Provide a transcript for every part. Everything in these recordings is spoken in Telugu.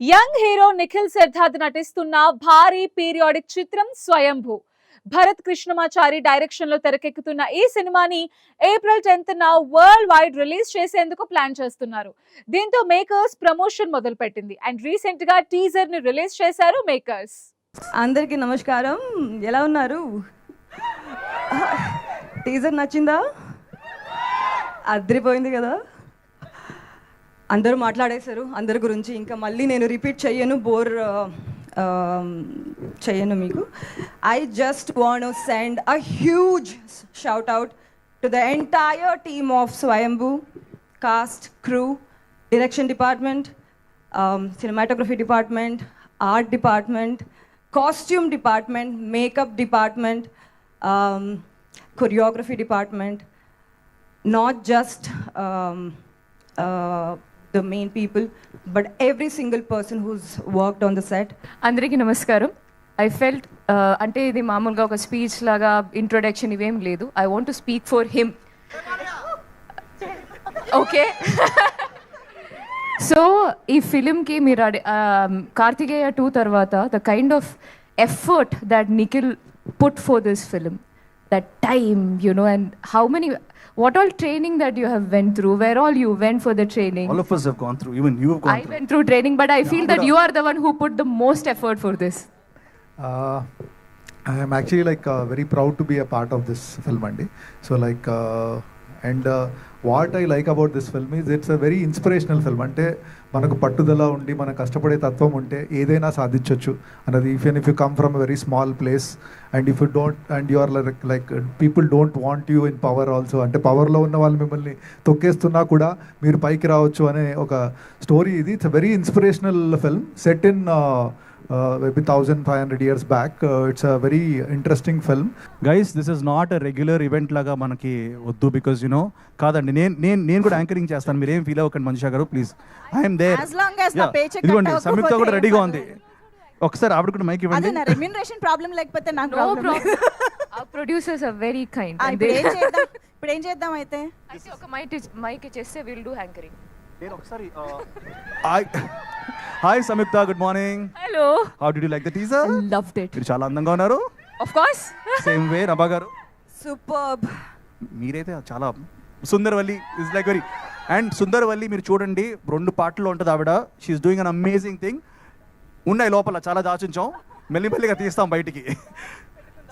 యంగ్ హీరో నిఖిల్ సిద్ధార్థ్ నటిస్తున్న భారీ పీరియాడిక్ చిత్రం స్వయంభూ. భరత్ కృష్ణమాచారి డైరెక్షన్లో తెరకెక్కుతున్న ఈ సినిమాని ఏప్రిల్ టెన్త్ న వరల్డ్ వైడ్ రిలీజ్ చేసేందుకు ప్లాన్ చేస్తున్నారు. దీంతో మేకర్స్ ప్రమోషన్ మొదలుపెట్టింది. అండ్ రీసెంట్గా టీజర్ని రిలీజ్ చేశారు మేకర్స్ అందరికీ నమస్కారం. ఎలా ఉన్నారు? టీజర్ నచ్చిందా? అదిరిపోయింది కదా? అందరూ మాట్లాడేశారు అందరి గురించి. ఇంకా మళ్ళీ నేను రిపీట్ చెయ్యను బోర్ చెయ్యను మీకు. I just wanna send a huge shout out to the entire team of Swayambhu cast crew direction department cinematography department art department costume department makeup department choreography department not just the main people, but every single person who's worked on the set. అందరికీ నమస్కారం. ఐ ఫెల్ట్ uh, అంటే ఇది మామూలుగా ఒక స్పీచ్ లాగా ఇంట్రొడక్షన్ ఇవేం లేదు. I want to speak for him okay so ఈ ఫిలింకి మీరు అడి um, కార్తికేయ టూ తర్వాత the kind of effort that Nikhil put for this film that time you know and how many what all training that you have went through where all you went for the training? All of us have gone through even you have gone i through. went through training but i yeah, feel that you are the one who put the most effort for this. Uh, i am actually like uh, very proud to be a part of this film monday so like uh, and what I like about this film is it's a very inspirational film అంటే మనకు పట్టుదల ఉండి మనం కష్టపడే తత్వం ఉంటే ఏదైనా సాధించవచ్చు అన్నది. If if you come from a very small place and if you don't and you are like like people don't want you in power also అంటే పవర్లో ఉన్న వాళ్ళు మిమ్మల్ని తొక్కేస్తున్నా కూడా మీరు పైకి రావచ్చు అనే ఒక స్టోరీ ఇది. It's very inspirational film set in maybe 1500 years back. Uh, it's a very interesting film. Guys this is not a regular event లాగా మనకి వద్దు బికాజ్ యునో కాదండి నేను నేను నేను కూడా యాంకరింగ్ చేస్తాను మీరు ఏం ఫీల్ అవ్వకండి Manisha garu please I'm there As long as నా paycheck ఇదిగోండి సంయుక్త కూడా రెడీగా ఉంది ఒకసారి ఆవిడ కూడా మైక్ ఇవ్వండి నా రెమ్యూనరేషన్ ప్రాబ్లం లేకపోతే నాకు No problem problem. Our producers are very kind. and ఇప్పుడు they- ఏం చేద్దాం? ఇప్పుడు ఏం చేద్దాం అయితే? అయితే ఒక మైక్ మైక్ ఇచ్చేస్తే విల్ డూ హ్యాంకరింగ్ నేను ఒకసారి hi Samyuktha good morning hello how do you like the teaser love it మీరు చాలా అందంగా ఉన్నారు. Of course same way Nabha garu. Superb మీరైతే చాలా Sundaravalli is like very and Sundaravalli మీరు చూడండి రెండు పాటల్లో ఉంటుంది ఆవిడ. She is doing an amazing thing ఉన్నాయి లోపల చాలా దాచుంచాం. మెల్లిమెల్లిగా తీస్తాం బయటికి.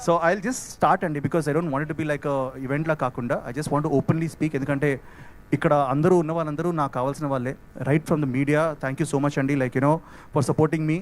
సో ఐ జస్ట్ స్టార్ట్ అండి because I don't want to be like ఈవెంట్లా కాకుండా I just want openly speak ఎందుకంటే ఇక్కడ అందరూ ఉన్న వాళ్ళందరూ నాకు కావాల్సిన వాళ్ళే. Right from the media thank you so much అండి like you know for supporting me